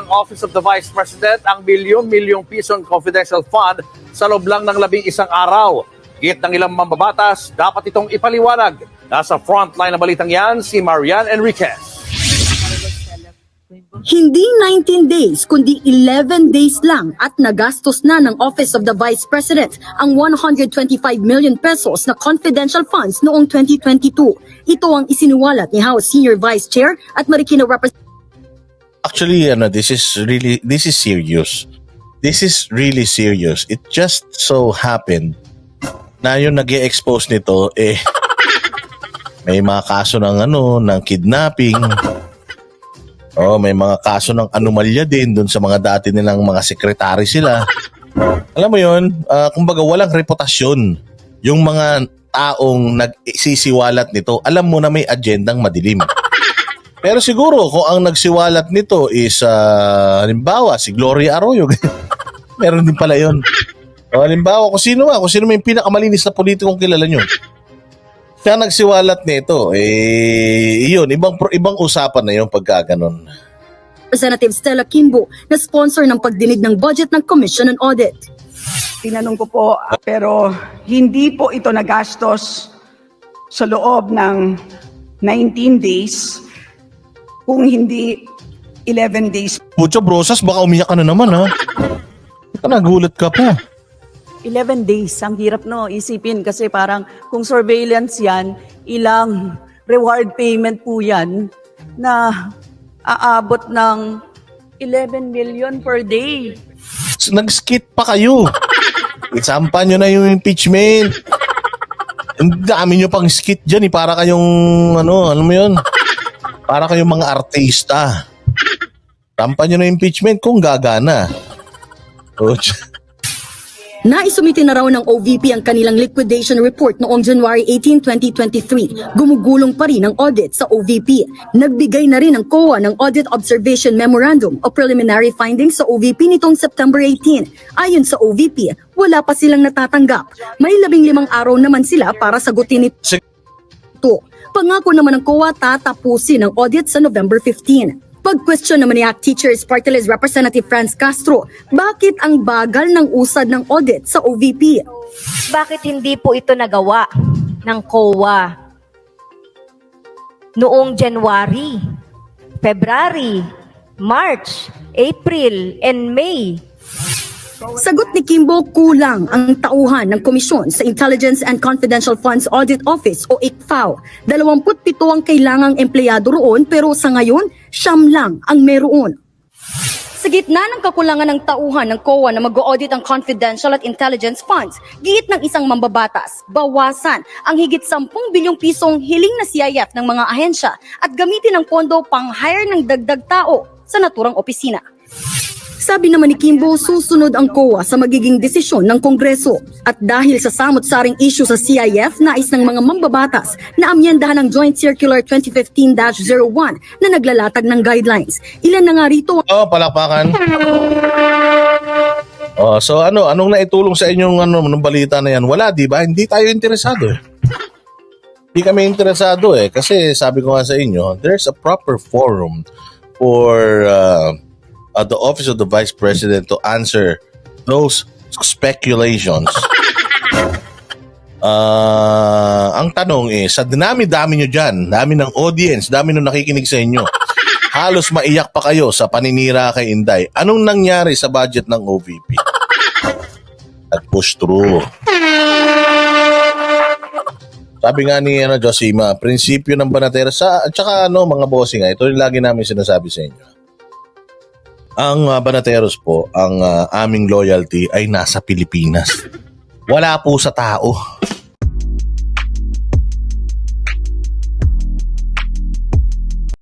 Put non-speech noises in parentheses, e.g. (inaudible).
Ang Office of the Vice President ang milyong-milyong pisong confidential fund sa loob lang ng labing isang araw. Git ng ilang mambabatas, dapat itong ipaliwanag. Nasa frontline na balitang yan, si Marian Enriquez. Hindi 19 days kundi 11 days lang at nagastos na ng Office of the Vice President ang 125 million pesos na confidential funds noong 2022. Ito ang isinuwalat ni House Senior Vice Chair at Marikina Representative Actually, ano, this is really, this is serious. This is really serious. It just so happened na yung nag expose nito, eh, (laughs) may mga kaso ng ano, ng kidnapping. Oh, may mga kaso ng anomalya din dun sa mga dati nilang mga sekretary sila. Alam mo yun, ah, kumbaga walang reputasyon yung mga taong nagsisiwalat nito. Alam mo na may agendang madilim. Pero siguro kung ang nagsiwalat nito is ah, halimbawa si Gloria Arroyo. (laughs) Meron din pala 'yon. O halimbawa kung sino nga, kung sino may pinakamalinis na politikong kilala nyo. Siya nagsiwalat nito, eh, yun, ibang, ibang usapan na yun pagka ganun. Stella Kimbo na sponsor ng pagdinig ng budget ng Commission on Audit. Tinanong ko po, pero hindi po ito nagastos sa loob ng 19 days kung hindi 11 days. Pucho Brosas, baka umiyak ka na naman ha. Ito nagulat ka pa. 11 days. Ang hirap no, isipin kasi parang kung surveillance yan, ilang reward payment po yan na aabot ng 11 million per day. Nag-skit pa kayo. Isampa nyo na yung impeachment. Ang dami nyo pang skit dyan eh. Para kayong, ano, alam mo yun? Para kayong mga artista. Sampa nyo na impeachment kung gagana. Oh, (laughs) Naisumiti na raw ng OVP ang kanilang liquidation report noong January 18, 2023. Gumugulong pa rin ang audit sa OVP. Nagbigay na rin ang COA ng Audit Observation Memorandum o Preliminary Findings sa OVP nitong September 18. Ayon sa OVP, wala pa silang natatanggap. May labing limang araw naman sila para sagutin ito. Pangako naman ng COA tatapusin ang audit sa November 15. Pag-question naman ni ACT Teachers Party Representative Franz Castro, bakit ang bagal ng usad ng audit sa OVP? Bakit hindi po ito nagawa ng COA noong January, February, March, April, and May? Sagot ni Kimbo, kulang ang tauhan ng komisyon sa Intelligence and Confidential Funds Audit Office o ICFAO. 27 ang kailangang empleyado roon pero sa ngayon, siyam lang ang meron. Sa gitna ng kakulangan ng tauhan ng COA na mag-audit ang confidential at intelligence funds, giit ng isang mambabatas, bawasan ang higit 10 bilyong pisong hiling na siyayat ng mga ahensya at gamitin ang pondo pang hire ng dagdag tao sa naturang opisina. Sabi naman ni Kimbo, susunod ang COA sa magiging desisyon ng Kongreso. At dahil sa samot-saring issue sa CIF, nais ng mga mambabatas na amyendahan ng Joint Circular 2015-01 na naglalatag ng guidelines. Ilan na nga rito Oh, palakpakan. Oh, so ano, anong naitulong sa inyong ano ng balita na yan? Wala, 'di ba? Hindi tayo interesado eh. Hindi kami interesado eh kasi sabi ko nga sa inyo, there's a proper forum for uh, uh, the office of the vice president to answer those speculations. Ah, (laughs) ang tanong is, sa dinami-dami nyo dyan, dami ng audience, dami nung nakikinig sa inyo, halos maiyak pa kayo sa paninira kay Inday. Anong nangyari sa budget ng OVP? At push through. Sabi nga ni ano, Josima, prinsipyo ng Banatera sa at saka ano mga bossing, ah, ito yung lagi namin sinasabi sa inyo. Ang uh, Banateros po, ang ah, aming loyalty ay nasa Pilipinas. Wala po sa tao.